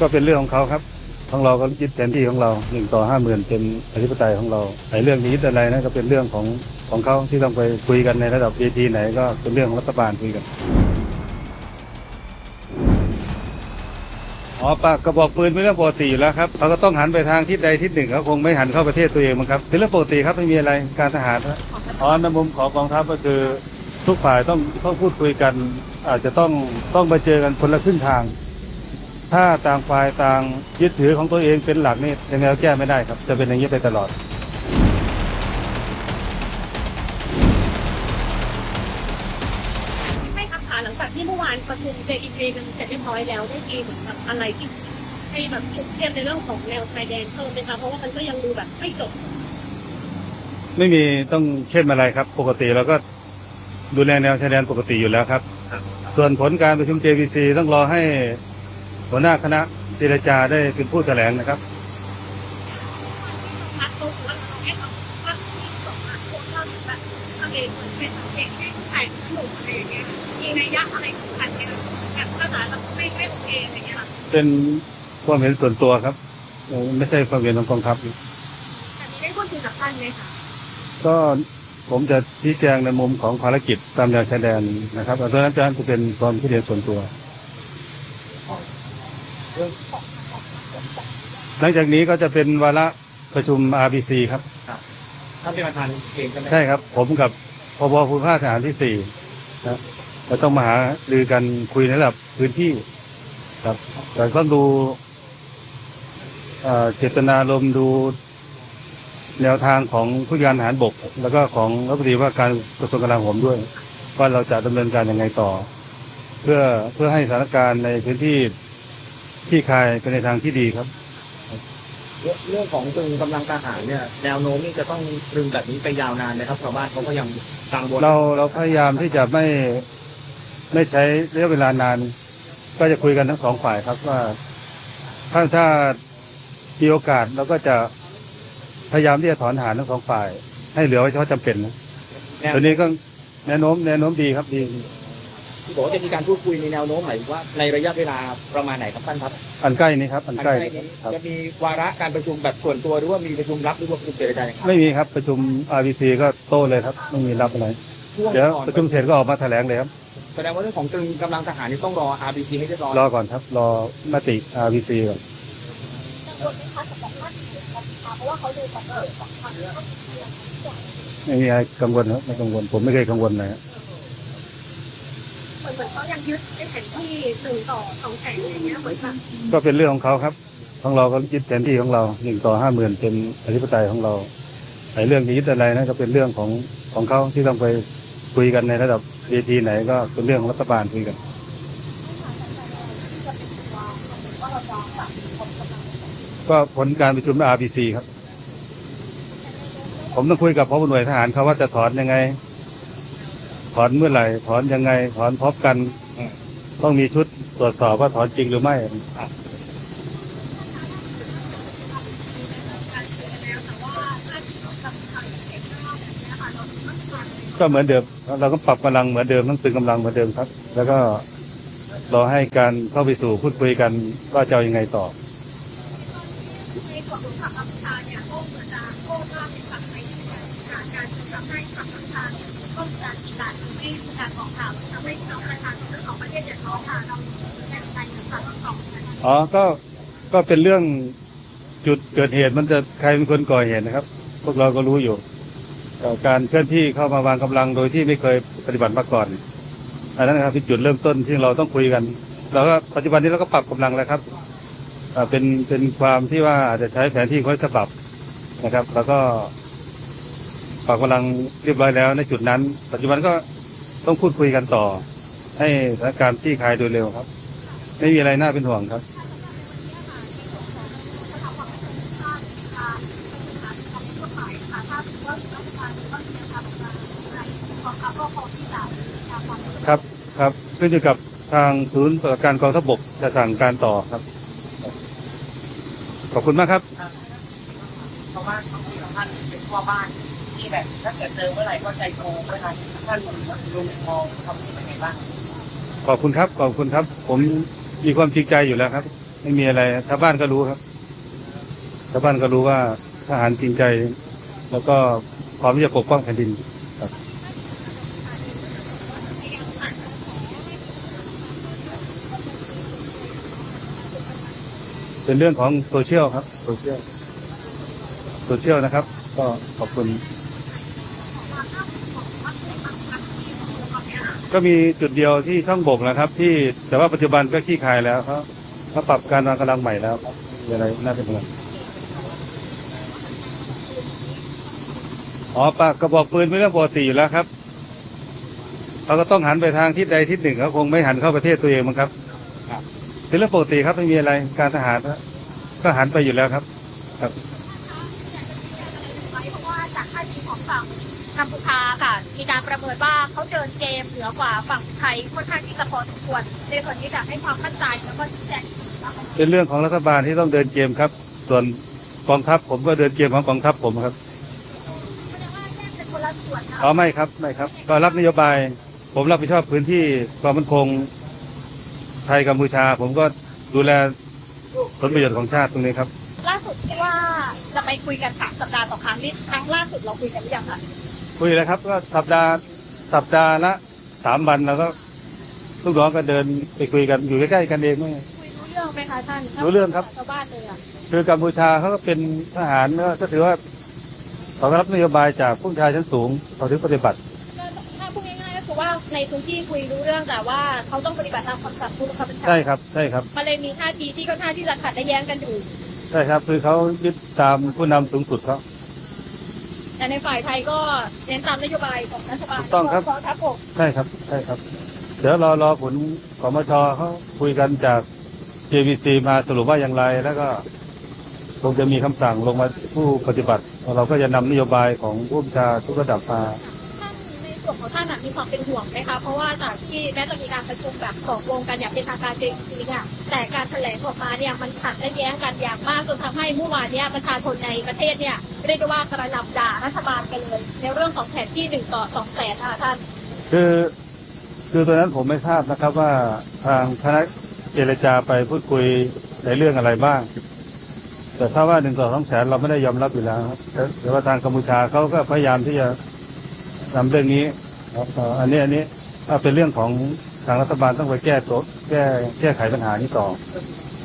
ก็เป็นเรื่องของเขาครับของเราก็ยึดแผนที่ของเราหนึ่งต่อห้าหมื่นเป็นอธิปไตยของเราไอ้เรื่องนี้อะไรนะก็เป็นเรื่องของของเขาที่ต้องไปคุยกันในระดับเวทีไหนก็เป็นเรื่องของรัฐบาลคุยกันอ๋อปากกระบอกปืนเป็นเรื่องปกติอยู่แล้วครับเขาก็ต้องหันไปทางทิศใดทิศหนึ่งเขาคงไม่หันเข้าประเทศตัวเองมั้งครับเป็นเรื่องปกติครับไม่มีอะไรการทหารนะอ๋อในมุมของกองทัพก็คือทุกฝ่ายต้องต้องพูดคุยกัน อาจจะต้องต้องไปเจอกันคนละครึ่งทาง ถ้าต่างฝ่ายต่างยึดถือของตัวเองเป็นหลักนี่ยังไงก็แก้ไม่ได้ครับ จะเป็นอย่างนี้ไปตลอด ไม่ครับค่ะหลังจากที่เมื่อวานประชุม JEP กันเสร็จเรียบร้อยแล้วได้มีเหมือนแบบอะไรที่ให้แบบถกเทียบในเรื่องของแนวชายแดนเพิ่มไหมคะเพราะว่ามันก็ยังดูแบบไม่จบไม่มีต้องเข้มอะไรครับ ปกติเราก็ดูแลแนวชายแดนปกติอยู่แล้วครับ ส่วนผลการประชุม JVC ต้องรอให้ หัวหน้าคณะเจรจาได้เป็นผู้แถลงนะครับ เป็นความเห็นส่วนตัวครับ ไม่ใช่ความเห็นของกองทัพแต่มีได้พูดคุยกับท่านไหมคะก็ผมจะชี้แจงในมุมของภารกิจตามแนวชายแดนนะครับเพราะฉะนั้นจะเป็นความคิดเห็นส่วนตัว หลังจากนี้ก็จะเป็นวาระประชุม RBC ครับ ท่านเป็นประธานเองใช่ไหมใช่ครับ ผมกับพบภูมิภาคทหารที่สี่นะเราต้องมาหารือกันคุยในระดับพื้นที่ ครับแต่ต้องดูเอ่อเจตนารมณ์ดูแนวทางของผู้การทหารบก แล้วก็ของรัฐมนตรีว่าการกระทรวงกลาโหมด้วย ว่าเราจะดำเนินการยังไงต่อ เพื่อเพื่อให้สถานการณ์ในพื้นที่ ที่คลายเป็นในทางที่ดีครับ เรื่องของตรึงกำลังทหารเนี่ยแนวโน้มนี่จะต้องตรึงแบบนี้ไปยาวนานนะครับชาวบ้านเขาก็ยังกังวลเราเราพยายามที่จะไม่ไม่ใช้ระยะเวลานาน ก็จะคุยกันทั้งสองฝ่ายครับว่า ถ้าถ้ามีโอกาสเราก็จะพยายามที่จะถอนทหารทั้งสองฝ่าย ให้เหลือไว้เฉพาะจำเป็นนะแนว ตัวนี้ก็แนวโน้มแนวโน้มดีครับดี ที่บอกว่าจะมีการพูดคุยในแนวโน้มหมายถึงว่าในระยะเวลาประมาณไหนครับท่านครับอันใกล้นี้ครับอันอันใกล้ใกล้นี้ครับจะมีวาระการประชุมแบบส่วนตัวหรือว่ามีประชุมลับหรือว่าประชุมเจรจาอย่างไรไม่มีครับประชุม RBC ก็โต้เลยครับไม่มีรับอะไรช่วงเดี๋ยวก่อนประชุมเสร็จก็ออกมาแถลงเลยครับแสดงว่าเรื่องของตรึงกำลังทหารนี่ต้องรอ RBC ให้เรียบร้อยรอก่อนครับ รอมติ RBC ก่อนกังวลไหมคะสำหรับท่านเพราะว่าเขาดูแบบเออสองพันแล้วก็ไม่มีอะไรกังวลครับไม่กังวลผมไม่เคยกังวลเลยครับเห มือนเหมือนเขายังยึดแผนที่หนึ่งต่อสองแสนอย่างเงี้ยเหมือนแบบก็เป็นเรื่องของเขาครับ ของเราก็ยึดแผนที่ของเราหนึ่งต่อห้าหมื่นเป็นอธิปไตยของเราไอ้เรื่องจะยึดอะไรนะก็เป็นเรื่องของของเขาที่ต้องไปคุยกันในระดับเวทีไหนก็เป็นเรื่องของรัฐบาลคุยกันก็ผลการประชุม RBC ครับ ผมต้องคุยกับพบหน่วยทหารเขาว่าจะถอนยังไง อนเมื่อไหร่ ถอนยังไง ถอนพร้อมกัน ต้องมีชุดตรวจสอบว่าถอนจริงหรือไม่ก็เหมือนเดิม เราก็ปรับกำลังเหมือนเดิมต้องตึงกำลังเหมือนเดิมครับ แล้วก็รอให้การเข้าไปสู่พูดคุยกันว่าจะยังไงต่อในส่วนของขับบังคับเนี่ยก็เหมือนจะโค้งว่าเป็นฝั่งในที่การการทำให้ขับบังคับเนี่ยก็มีการมีกา รให้มีการออกข่าวทำให้น้องประชาชนทั้งสองประเทศเดือดร้อนค่ะเราแบ่งใจกันค่ะทั้งสองนะคะอ๋อก็ก็เป็นเรื่องจุดเกิดเหตุมันจะใครเป็นคนก่อเหตุนะครับ พวกเราก็รู้อยู่การเคลื่อนที่เข้ามาวางกำลังโดยที่ไม่เคยปฏิบัติมาก่อนอันนั้นนะครับเป็นจุดเริ่มต้นที่เราต้องคุยกันเราก็ปัจจุบันนี้เราก็ปรับกำลังแล้วครับเป็นเป็นความที่ว่าอาจจะใช้แผนที่ค่อยฉบับนะครับ แล้วก็ปรับกำลังเรียบร้อยแล้วในจุดนั้น ปัจจุบันก็ ต้องพูดคุยกันต่อ ให้สถานการณ์ที่คลายโดยเร็วครับ ไม่มีอะไรน่าเป็นห่วงครับครับครับขึ้นอยู่กับทางศูนย์ประการกองทัพบกจะสั่งการต่อครับ ขอบคุณมากครับชาวบ้านเขาท่านเป็นทั่วบ้าน แบบ ถ้าเกิดเจอเมื่อไหร่ก็ใจโกงเมื่อไหร่ท่านลุงมองคำนี้เป็นไงบ้างขอบคุณครับขอบคุณครับ ผมมีความจริงใจอยู่แล้วครับ ไม่มีอะไรชาวบ้านก็รู้ครับชาวบ้านก็รู้ว่าทหารจริงใจ แล้วก็พร้อมที่จะปกป้องแผ่นดินเป็นเรื่องของโซเชียลครับโซเชียลโซเชียลนะครับ ก็ขอบคุณ ก็มีจุดเดียวที่ช่องบกนะครับ ที่แต่ว่าปัจจุบันก็ขี้คายแล้วเขาเขาปรับการวางกำลังใหม่แล้วครับมีอะไรน่าเป็นห่วงอ๋อปากกระบอกปืนเป็นเรื่องปกติอยู่แล้วครับเขาก็ต้องหันไปทางทิศใดทิศหนึ่งเขาคงไม่หันเข้าประเทศตัวเองมั้งครับเป็นเรื่องปกติครับไม่มีอะไรการทหารก็หันไปอยู่แล้วครับ ครับ ไว้เพราะว่าจากท่าทีของฝั่ง กัมพูชาค่ะ มีการประเมินว่าเขาเดินเกมเหนือกว่าฝั่งไทยค่อนข้างที่จะพอสมควรในส่วนนี้จะให้ความมั่นใจแล้วก็ชี้แจงนะคะเป็นเรื่องของรัฐบาลที่ต้องเดินเกมครับ ส่วนกองทัพผมก็เดินเกมของกองทัพผมครับแสดงว่าแยกเป็นคนละส่วนนะอ๋อไม่ครับไม่ครับ ก็รับนโยบาย ผมรับผิดชอบพื้นที่ความมั่นคงไทยกัมพูชา ผมก็ดูแลผลประโยชน์ของชาติตรงนี้ครับ ล่าสุดที่ว่าจะไปคุยกันสามสัปดาห์ต่อครั้งนี่ครั้งล่าสุดเราคุยกันหรือยังคะ คุยแล้วครับก็สัปดาห์สัปดาห์ละสามวันแล้วก็ลูกน้องก็เดินไปคุยกันอยู่ใกล้ๆกันเองไม่คุยรู้เรื่องไหมคะท่านรู้เรื่องครับชาวบ้านเลยอะคือกัมพูชาเขาก็เป็นทหารก็ถือว่าเขาก็รับนโยบายจากผู้บัญชาชั้นสูงเขาถึงปฏิบัติก็ถ้าพูดง่ายๆก็คือว่าในพื้นที่คุยรู้เรื่องแต่ว่าเขาต้องปฏิบัติตามคำสั่งผู้บังคับบัญชาใช่ครับใช่ครับมันเลยมีท่าทีที่ค่อนข้างที่จะขัดและแย้งกันอยู่ใช่ครับ คือเขายึดตามผู้นำสูงสุดเขา แต่ในฝ่ายไทยก็เน้นตามนโยบายของรัฐบาลถูกต้องครับขทัพบกใช่ครับใช่ครับ เดี๋ยวรอรอผลกมชเขาคุยกันจาก JVC มาสรุปว่าอย่างไร แล้วก็คงจะมีคำสั่งลงมาผู้ปฏิบัติ เราก็จะนำนโยบายของผู้บัญชาทุกระดับมาท่านใน ส่วนของท่านมีความเป็นห่วงไหมคะ เพราะว่าจากที่แม้จะมีการประชุมแบบสองวงกันอย่างเป็นทางการจริงๆอะแต่การแถลงออกมาเนี่ยมันขัดและแย้งกันอย่างมากจนทำให้เมื่อวานเนี่ยประชาชนในประเทศเนี่ยเรียกได้ว่ากระหน่ำด่ารัฐบาลกันเลย ในเรื่องของแผนที่หนึ่งต่อสองแสนค่ะท่าน คือคือตัวนั้นผมไม่ทราบนะครับว่าทางคณะเจรจาไปพูดคุยในเรื่องอะไรบ้าง แต่ทราบว่าหนึ่งต่อสองแสนเราไม่ได้ยอมรับอยู่แล้วครับแต่แต่ว่าทางกัมพูชาเขาก็พยายามที่จะ นำเรื่องนี้ครับเอ่ออันนี้อันนี้ถ้าเป็นเรื่องของทางรัฐบาลต้องไปแก้ตัวแก้แก้ไขปัญหานี้ต่อ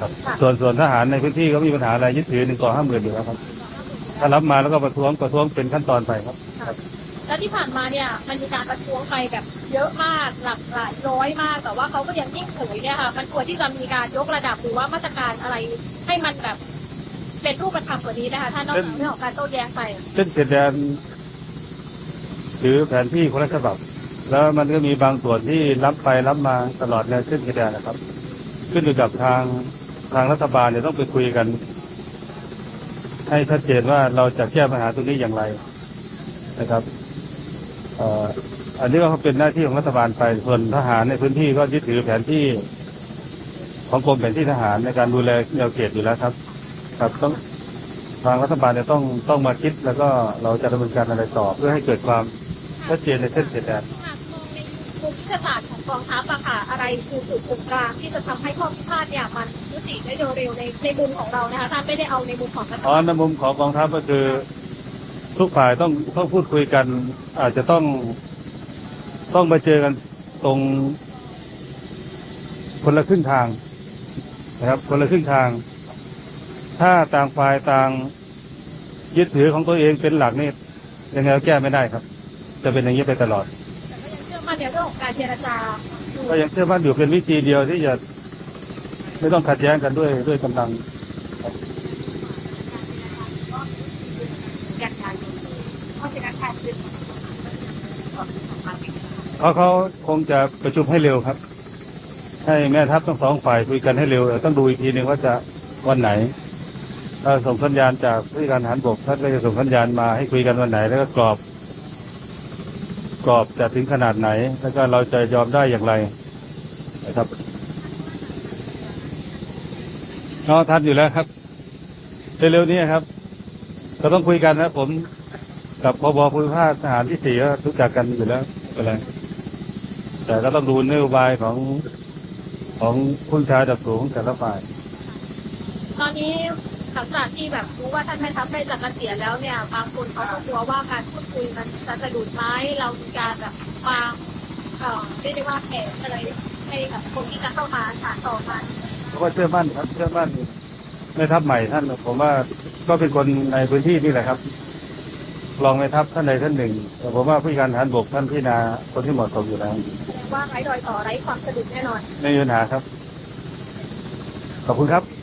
ครับ ส่วนส่วนทหารในพื้นที่เขามีปัญหาอะไรยึดถือหนึ่งต่อห้าหมื่นอยู่แล้วครับ ถ้ารับมาแล้วก็ประท้วงประท้วงเป็นขั้นตอนไปครับแล้วที่ผ่านมาเนี่ยมันมีการประท้วงไปแบบเยอะมากหลักหลายร้อยมาก แต่ว่าเขาก็ยังยิ่งเฉยเนี่ยค่ะ มันควรที่จะมีการยกระดับหรือว่ามาตรการอะไรให้มันแบบเป็นรูปธรรมกว่านี้นะคะท่านนอกจากเรื่องของการโต้แย้งไปเส้นเขตแดน ถือแผนที่คนละฉบับ แล้วมันก็มีบางส่วนที่รับไปรับมาตลอดแนวเส้นขตแดนนะครับ ขึ้นอยู่กับทางทางรัฐบาลเนี่ยต้องไปคุยกัน ให้ชัดเจนว่าเราจะแก้ปัญหาตรงนี้อย่างไรนะครับอันนี้ก็เป็นหน้าที่ของรัฐบาลไปส่วนทหารในพื้นที่ก็ยึดถือแผนที่ ของกรมแผนที่ทหารในการดูแลแนวเขตอยู่แล้วครับ ครับต้องทางรัฐบาลเนี่ยต้องต้องมาคิดแล้วก็เราจะดำเนินการอะไรต่อเพื่อให้เกิดความ ชัดเจนในเส้นเขตแดนหากมองในมุมยุทธศาสตร์ของกองทัพอะค่ะอะไรคือจุดตรงกลางที่จะทำให้ข้อพิพาทเนี่ยมันยุติได้โดยเร็วในในมุมของเรานะคะท่านไม่ได้เอาในมุมของรัฐอ๋อบาลในมุมของกองทัพก็คือ ทุกฝ่ายต้องต้องพูดคุยกัน อาจจะต้อง ต้องมาเจอกันตรง คนละครึ่งทาง นะครับ คนละครึ่งทาง ถ้าต่างฝ่ายต่างยึดถือของตัวเองเป็นหลักนี่ยังไงก็แก้ไม่ได้ครับ จะเป็นอย่างนี้ไปตลอดแต่ก็ยังเชื่อมั่นในเรื่องของการเจรจาอยู่ก็ยังเชื่อมั่นอยู่เป็นวิธีเดียวที่จะไม่ต้องขัดแย้งกันด้วยด้วยกำลังอย่างไรเพราะฉะนั้นการคือเขาเขาคงจะประชุมให้เร็วครับ ให้แม่ทัพทั้งสองฝ่ายคุยกันให้เร็วแต่ต้องดูอีกทีหนึ่งว่าจะวันไหนถ้าส่งสัญญาณจากผู้การทหารบกท่านก็จะส่งสัญญาณมาให้คุยกันวันไหนแล้วก็กรอบ กรอบจะถึงขนาดไหน แล้วก็เราจะยอมได้อย่างไรนะครับเนาะทันอยู่แล้วครับเร็วๆนี้ครับ ก็ต้องคุยกันนะผมกับพบภูมิภาคทหารที่สี่ก็รู้จักกันอยู่แล้วอะไรแต่ก็ต้องดูนโยบายของของผู้ชายดับสูงของแต่ละฝ่าย ตอนนี้ หลังจากที่แบบรู้ว่าท่านแม่ทัพได้จะเกษียณแล้วเนี่ยบางคนเขาก็กลัวว่าการพูดคุยมันจะสะดุดไหมเรามีการแบบวางเอ่อเรียกได้ว่าแผนอะไรให้กับคนที่จะเข้ามาสานต่อมาเขาก็เชื่อมั่นครับเชื่อมั่นในทัพใหม่ท่านผมว่าก็เป็นคนในพื้นที่นี่แหละครับรองในทัพท่านใดท่านหนึ่งแต่ผมว่าผู้การทหารบกท่านพิจารณาคนที่เหมาะสมอยู่แล้วแสดงว่าไร้รอยต่อไร้ความสะดุดแน่นอนไม่มีปัญหาครับ ขอบคุณครับ